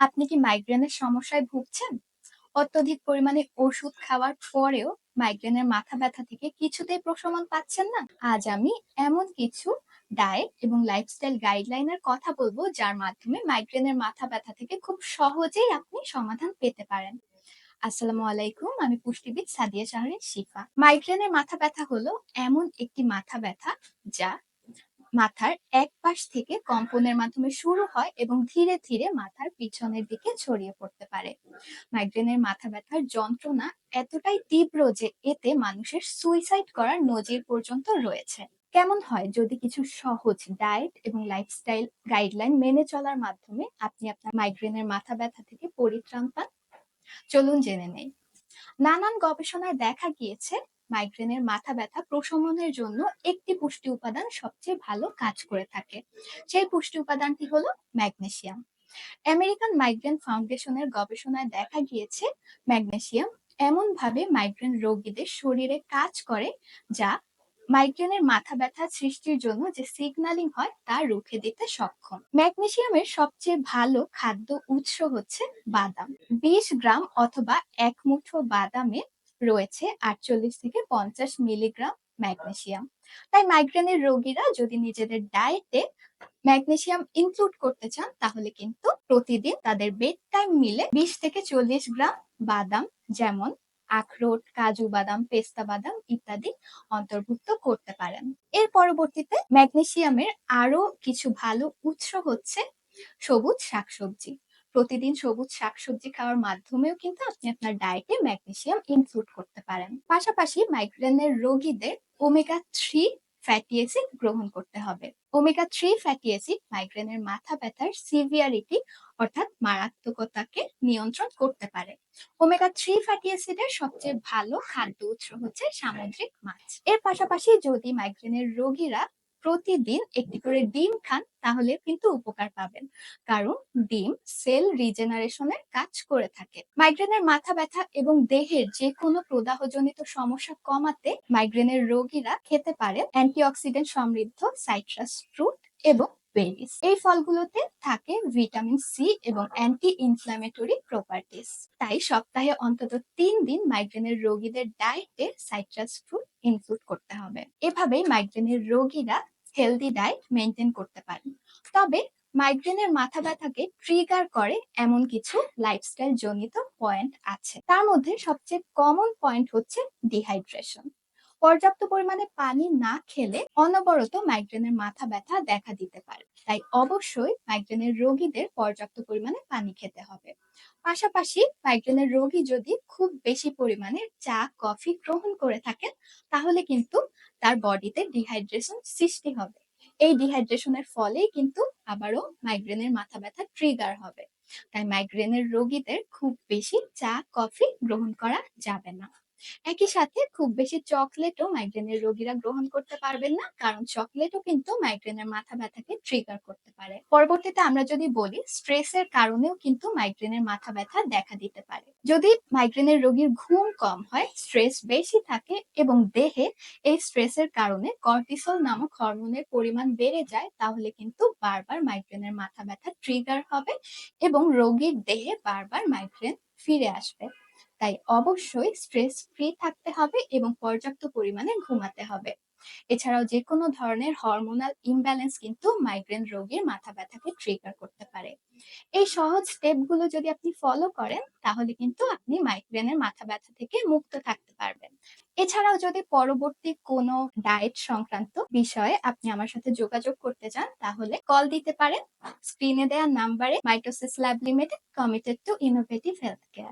আপনি কি মাইগ্রেনের সমস্যায় ভুগছেন? অত্যধিক পরিমাণে ওষুধ খাওয়ার পরেও মাইগ্রেনের মাথা ব্যথা থেকে কিছুতেই প্রশমন পাচ্ছেন না? আজ আমি এমন কিছু ডায়েট এবং লাইফস্টাইল গাইডলাইনের কথা বলব, যার মাধ্যমে মাইগ্রেনের মাথা ব্যথা থেকে খুব সহজেই আপনি সমাধান পেতে পারেন। আসসালামু আলাইকুম, আমি পুষ্টিবিদ সাদিয়া শাহরিন শিফা মাইগ্রেনের মাথা ব্যথা হলো এমন একটি মাথা ব্যথা যা মাথার এক পাশ থেকে কম্পনের মাধ্যমে শুরু হয় এবং ধীরে ধীরে মাথার পিছনের দিকে ছড়িয়ে পড়তে পারে। মাইগ্রেনের মাথা ব্যথার যন্ত্রণা এতটাই তীব্র যে এতে মানুষের সুইসাইড করার নজির পর্যন্ত রয়েছে। কেমন হয়? যদি কিছু সহজ ডায়েট এবং লাইফস্টাইল গাইডলাইন মেনে চলার মাধ্যমে আপনি আপনার মাইগ্রেনের মাথা ব্যথা থেকে পরিত্রাণ পান? চলুন জেনে নেই। নানান গবেষণায় দেখা গিয়েছে মাইগ্রেনের মাথা ব্যথা প্রশমনের জন্য একটি পুষ্টি উপাদান সবচেয়ে ভালো কাজ করে থাকে। সেই পুষ্টি উপাদানটি হলো ম্যাগনেসিয়াম। আমেরিকান মাইগ্রেন ফাউন্ডেশনের গবেষণায় দেখা গিয়েছে, ম্যাগনেসিয়াম এমনভাবে মাইগ্রেন রোগীদের শরীরে কাজ করে যা মাইগ্রেনের মাথা ব্যথা সৃষ্টির জন্য যে সিগন্যালিং হয় তা রুখে দিতে সক্ষম। ম্যাগনেসিয়ামের সবচেয়ে ভালো খাদ্য উৎস হচ্ছে বাদাম। বিশ গ্রাম অথবা এক মুঠো বাদামে রয়েছে আটচল্লিশ থেকে পঞ্চাশ মিলিগ্রাম ম্যাগনেসিয়াম। তাই মাইগ্রেনের রোগীরা যদি নিজেদের ডায়েটে ম্যাগনেসিয়াম ইনক্লুড করতে চান, তাহলে কিন্তু প্রতিদিন তাদের বেড টাইম মিলে বিশ থেকে চল্লিশ গ্রাম বাদাম, যেমন আখরোট, কাজু বাদাম, পেস্তা বাদাম ইত্যাদি অন্তর্ভুক্ত করতে পারেন। এর পরবর্তীতে ম্যাগনেসিয়ামের আরও কিছু ভালো উৎস হচ্ছে সবুজ শাকসবজি। প্রতিদিন সবুজ শাকসবজি খাওয়ার মাধ্যমেও কিন্তু আপনি আপনার ডায়েটে ম্যাগনেসিয়াম ইনক্লুড করতে পারেন। পাশাপাশি মাইগ্রেনের রোগীদের ওমেগা থ্রি ফ্যাটি অ্যাসিড গ্রহণ করতে হবে। ওমেগা থ্রি ফ্যাটি অ্যাসিড মাইগ্রেনের মাথা ব্যথার সিভিয়ারিটি অর্থাৎ মারাত্মকতাকে নিয়ন্ত্রণ করতে পারে। ওমেগা থ্রি ফ্যাটি অ্যাসিডের সবচেয়ে ভালো খাদ্য উৎস হচ্ছে সামুদ্রিক মাছ। এর পাশাপাশি যদি মাইগ্রেনের রোগীরা প্রতিদিন একটি করে ডিম খান, তাহলে কিন্তু উপকার পাবেন। কারণ ডিম সেল রিজেনারেশনের কাজ করে থাকে। মাইগ্রেনের মাথা ব্যথা এবং দেহের যে কোনো প্রদাহজনিত সমস্যা কমাতে মাইগ্রেনের রোগীরা খেতে পারে অ্যান্টিঅক্সিডেন্ট সমৃদ্ধ সাইট্রাস ফ্রুট এবং বেরিস। এই ফলগুলোতে থাকে ভিটামিন সি এবং অ্যান্টি ইনফ্ল্যামেটরি প্রপার্টিস। তাই সপ্তাহে অন্তত তিন দিন মাইগ্রেনের রোগীদের ডায়েটে সাইট্রাস ফ্রুট ইনক্লুড করতে হবে। এভাবেই মাইগ্রেনের রোগীরা হেলদি ডায়েট মেনটেন করতে পারেন। তবে মাইগ্রেনের মাথা ব্যথাকে ট্রিগার করে এমন কিছু লাইফস্টাইল জনিত পয়েন্ট আছে। তার মধ্যে সবচেয়ে কমন পয়েন্ট হচ্ছে ডিহাইড্রেশন পর্যাপ্ত পরিমাণে পানি না খেলে অনবরত মাইগ্রেনের মাথা ব্যথা দেখা দিতে পারে। তাই অবশ্যই মাইগ্রেনের রোগীদের পর্যাপ্ত পরিমাণে পানি খেতে হবে। পাশাপাশি মাইগ্রেনের রোগী যদি খুব বেশি পরিমাণে চা, কফি গ্রহণ করে থাকেন, তাহলে কিন্তু তার বডিতে ডিহাইড্রেশন সৃষ্টি হবে। এই ডিহাইড্রেশনের ফলেই কিন্তু আবারও মাইগ্রেনের মাথা ব্যথা ট্রিগার হবে। তাই মাইগ্রেনের রোগীদের খুব বেশি চা, কফি গ্রহণ করা যাবে না। একই সাথে খুব বেশি চকলেটও মাইগ্রেনের রোগীরা গ্রহণ করতে পারবেন না, কারণ চকলেটও কিন্তু মাইগ্রেনের মাথা ব্যথাকে ট্রিগার করতে পারে। পরবর্তীতে আমরা যদি বলি স্ট্রেসের কারণেও কিন্তু মাইগ্রেনের মাথা ব্যথা দেখা দিতে পারে। যদি মাইগ্রেনের রোগীর ঘুম কম হয় স্ট্রেস বেশি থাকে এবং দেহে এই স্ট্রেসের কারণে কর্টিসল নামক হরমোনের পরিমাণ বেড়ে যায়, তাহলে কিন্তু বারবার মাইগ্রেনের মাথা ব্যথা ট্রিগার হবে এবং রোগীর দেহে বারবার মাইগ্রেন ফিরে আসবে। তাই অবশ্যই স্ট্রেস ফ্রি থাকতে হবে এবং পর্যাপ্ত পরিমাণে ঘুমাতে হবে। এছাড়াও যে কোনো ধরনের হরমোনাল ইমব্যালেন্স কিন্তু মাইগ্রেন রোগীর মাথা ব্যথাকে ট্রিগার করতে পারে। এই সহজ স্টেপগুলো যদি আপনি ফলো করেন, তাহলে কিন্তু আপনি মাইগ্রেনের মাথা ব্যথা থেকে মুক্ত থাকতে পারবেন। এছাড়াও যদি পরবর্তী কোনো ডায়েট সংক্রান্ত বিষয়ে আপনি আমার সাথে যোগাযোগ করতে চান, তাহলে কল দিতে পারেন। স্ক্রিনে দেওয়া নাম্বারে mitosis lab limited committed to innovative health care